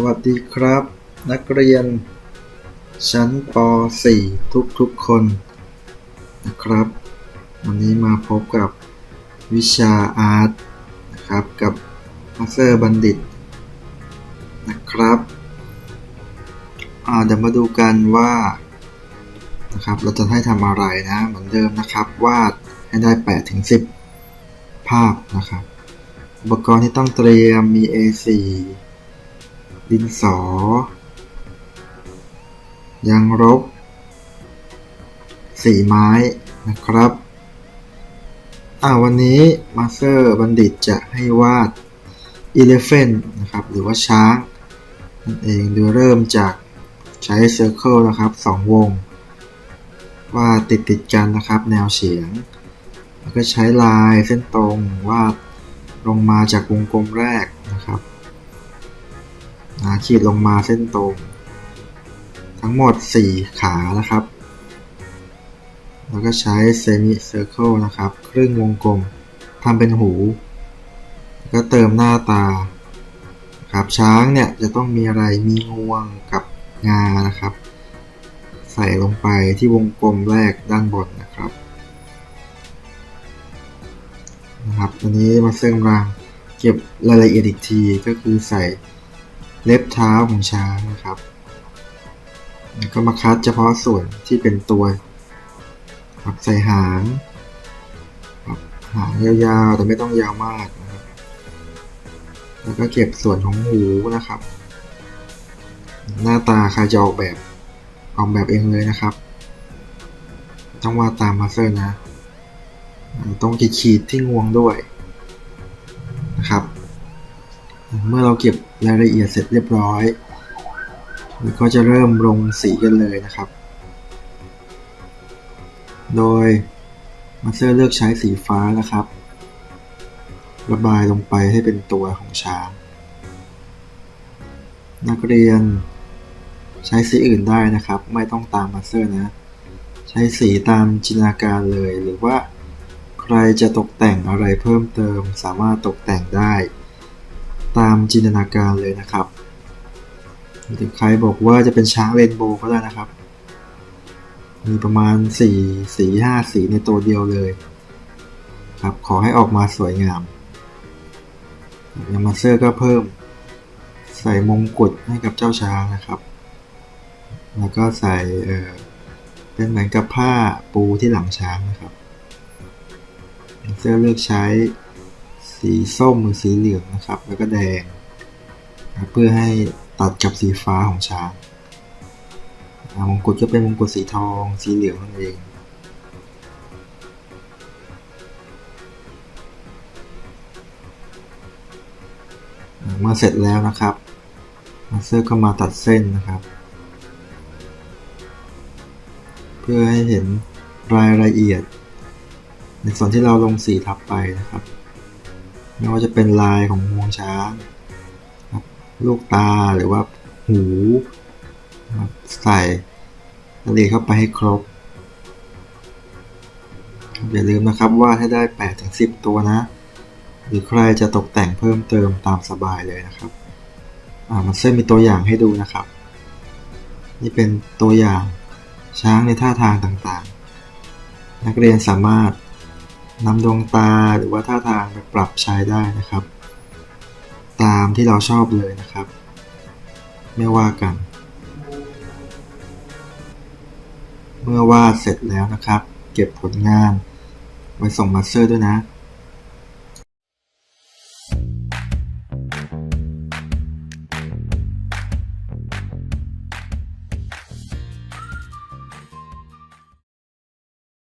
สวัสดีครับ นักเรียน ชั้นป .4 ทุกทุกๆคนนะครับ วันนี้มาพบกับวิชาอาร์ตนะครับกับมาสเตอร์บัณฑิตนะครับเดี๋ยวมาดูกันว่านะครับเราจะให้ทำอะไรนะเหมือนเดิมนะครับวาดให้ได้8ถึง10 ภาพนะครับ อุปกรณ์ที่ต้องเตรียมมี A4 ดินสอ ยางรบ สีไม้นะครับ อ่าวันนี้มาสเตอร์บัณฑิตจะให้วาด elephant นะครับ หรือว่าช้างนั่นเองโดยเริ่มจากใช้ circle นะครับ2วง วาดติดติดกันนะครับแนวเฉียง แล้วก็ใช้ลายเส้นตรงวาดลงมาจากวงกลมแรกนะครับ ขีดลงมาเส้นตรง ทั้งหมด 4 ขานะครับ แล้วก็ใช้ semi circle นะครับ ครึ่งวงกลมทำเป็นหูแล้วก็เติมหน้าตาครับช้างเนี่ยจะต้องมีอะไรมีงวงกับงานะครับ ใส่ลงไปที่วงกลมแรกด้านบนนะครับนะครับ อันนี้มาเสริมรางเก็บรายละเอียดอีกทีก็คือใส่ เล็บเท้าของช้างนะครับ แล้วก็มาคัดเฉพาะส่วนที่เป็นตัวครับใส่หางครับหางยาวๆ แต่ไม่ต้องยาวมากนะครับ แล้วก็เก็บส่วนของหูนะครับ หน้าตาใครจะออกแบบออกแบบเองเลยนะครับ ต้องวาดตามมาสเตอร์นะ ต้องขีดๆที่งวงด้วยนะครับ เมื่อเราเก็บรายละเอียดเสร็จเรียบร้อยเราก็จะเริ่มลงสีกันเลยนะครับ โดยมาสเตอร์เลือกใช้สีฟ้านะครับ ระบายลงไปให้เป็นตัวของช้าง นักเรียนใช้สีอื่นได้นะครับ ไม่ต้องตามมาสเตอร์นะ ใช้สีตามจินตนาการเลยหรือว่าใครจะตกแต่งอะไรเพิ่มเติมสามารถตกแต่งได้ ตามจินตนาการเลยนะครับหรือใครบอกว่าจะเป็นช้างเรนโบว์ก็ได้นะครับ มีประมาณ4สี5สีในตัวเดียวเลยครับขอให้ออกมาสวยงามยางมาเตอร์ก็เพิ่ม ใส่มงกุฎให้กับเจ้าช้างนะครับ แล้วก็ใส่เออเป็นเหมือนกับผ้าปูที่หลังช้างนะครับเตอร์เลือกใช้ สีส้มหรือสีเหลืองนะครับ แล้วก็แดงนะเพื่อให้ตัดกับสีฟ้าของช้างมงกุฎก็เป็นมงกุฎสีทองสีเหลืองนั่นเองเมื่อเสร็จแล้วนะครับมาเตอร์ก็มาตัดเส้นนะครับ เพื่อให้เห็นรายละเอียด ในส่วนที่เราลงสีทับไปนะครับ ไม่ว่าจะเป็นลายของงวงช้างลูกตาหรือว่าหูใส่รายละเอียดเข้าไปให้ครบ อย่าลืมนะครับว่าให้ได้ 8 ถึง 10 ตัวนะ หรือใครจะตกแต่งเพิ่มเติมตามสบายเลยนะครับ อ่ามันเส้นมีตัวอย่างให้ดูนะครับ นี่เป็นตัวอย่างช้างในท่าทางต่างๆ นักเรียนสามารถ นำดวงตาหรือว่าท่าทางไปปรับใช้ได้นะครับ ตามที่เราชอบเลยนะครับ ไม่ว่ากัน เมื่อวาดเสร็จแล้วนะครับ เก็บผลงานไว้ส่งมาสเตอร์ด้วยนะ